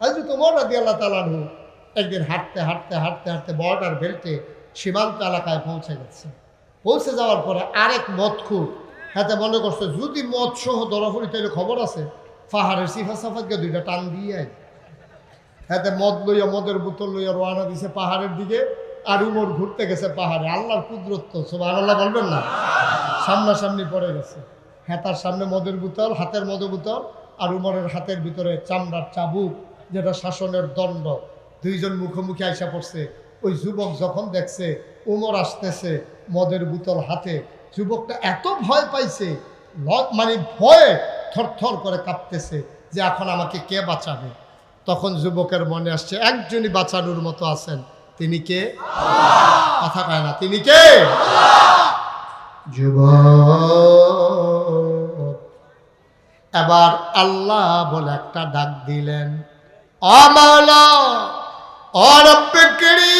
আজ তোমার রাজি আল্লাহ তালানহু একদিন হাঁটতে হাঁটতে হাঁটতে হাঁটতে বর্ডার বেল্টে সীমান্ত এলাকায় পৌঁছে গেছে। পৌঁছে যাওয়ার পরে আরেক মদখুর, হাতে মনে করছে, যদি মদ সহ দরাফুরি তাইলে খবর আছে? পাহাড়ের সিফা সাফাতকে দুইটা টান দিয়ে হাতে মদ লইয়া, মদের বোতল লইয়া রওনা দিছে পাহাড়ের দিকে, আর উমর ঘুরতে গেছে পাহাড়ে। আল্লাহর কুদরত সোবাহ আল্লাহ বলবেন না? সামনাসামনি পড়ে গেছে। হেতার সামনে মদের বোতল, হাতের মদের বোতল, আর উমরের হাতের ভিতরে চামড়ার চাবুক। যেটা শাসনের দণ্ড। দুইজন মুখোমুখি আইসা পড়ছে। ওই যুবক যখন দেখছে, উমর আসতেছে মদের বোতল হাতে, যুবকটা এত ভয় পাইছে মানে ভয়ে থরথর করে কাঁপতেছে যে এখন আমাকে কে বাঁচাবে? তখন যুবকের মনে আসছে, একজনই বাঁচানোর মতো আছেন। তিনি কে? কথা কয় না, তিনি কে? যুবক। এবার আল্লাহ বলে একটা ডাক দিলেন। আমালা অরব্বিকরি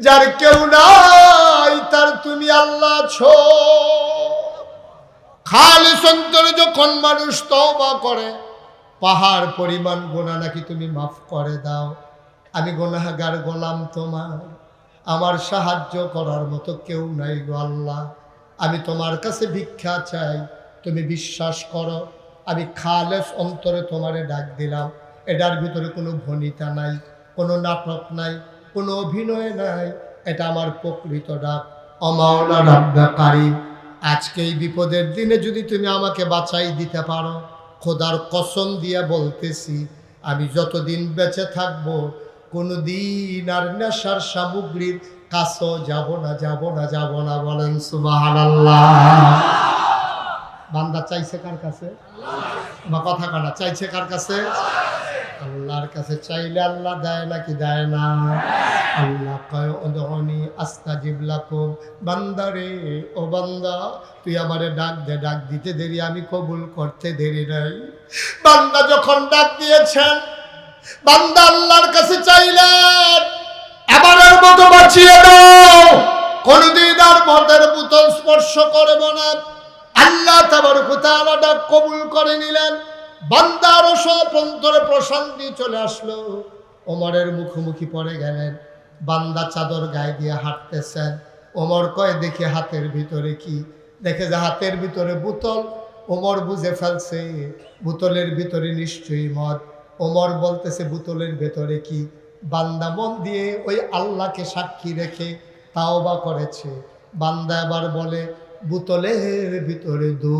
যার কেউ নাই, তার তুমি আল্লাহ ছো। খালি সন্তরে যখন মানুষ তওবা করে, পাহাড় পরিমাণ গোনা নাকি তুমি মাফ করে দাও। আমি গোনাগার গোলাম তোমার। আমার সাহায্য করার মতো কেউ নাই গো আল্লাহ। আমি তোমার কাছে ভিক্ষা চাই, তুমি বিশ্বাস করো। আমি খালেস অন্তরে তোমারে ডাক দিলাম। এটার ভিতরে কোনো ভনিতা নাই, কোনো নাটক নাই, কোনো অভিনয় নাই। এটা আমার প্রকৃত ডাক। অমাওলা রাব্বাকারী আজকে এই বিপদের দিনে যদি তুমি আমাকে বাঁচাই দিতে পারো, খোদার কসম দিয়ে বলতেছি, আমি যতদিন বেঁচে থাকব কোনো দিন আর নেশার সামগ্রীর কাছেও যাব না যাব না যাব না বলেন সুবহানাল্লাহ। বান্দা চাইছে কার কাছে? বা কথা কানা চাইছে কার কাছে? আল্লাহর কাছে চাইলে আল্লাহ দেয় দেয় না? আল্লাহ কয় লাকুম, বান্দারে, ও বান্দা, তুই আমারে ডাক দে, ডাক দিতে দেরি, আমি কবুল করতে দেরি নাই। বান্দা যখন ডাক দিয়েছেন, বান্দা আল্লাহর কাছে চাইলেন এবারের মতো বাঁচিয়ে দাও, কোনদিন আর মদের বোতল স্পর্শ করব না। আল্লাহ তাবার কোথাও ডাক কবুল করে নিলেন। বান্দার সব অন্তরে প্রশান্তি চলে আসলো। ওমরের মুখোমুখি পড়ে গেলেন। বান্দা চাদর গায়ে দিয়ে হাঁটতেছেন। ওমর কয়, দেখে হাতের ভিতরে কি? দেখে যে হাতের ভিতরে বোতল। ওমর বুঝে ফেলছে, বোতলের ভিতরে নিশ্চয়ই মদ। ওমর বলতেছে, বোতলের ভেতরে কি? বান্দা মন দিয়ে ওই আল্লাহকে সাক্ষী রেখে তাও বা করেছে। বান্দা এবার বলে বোতলের ভিতরে দু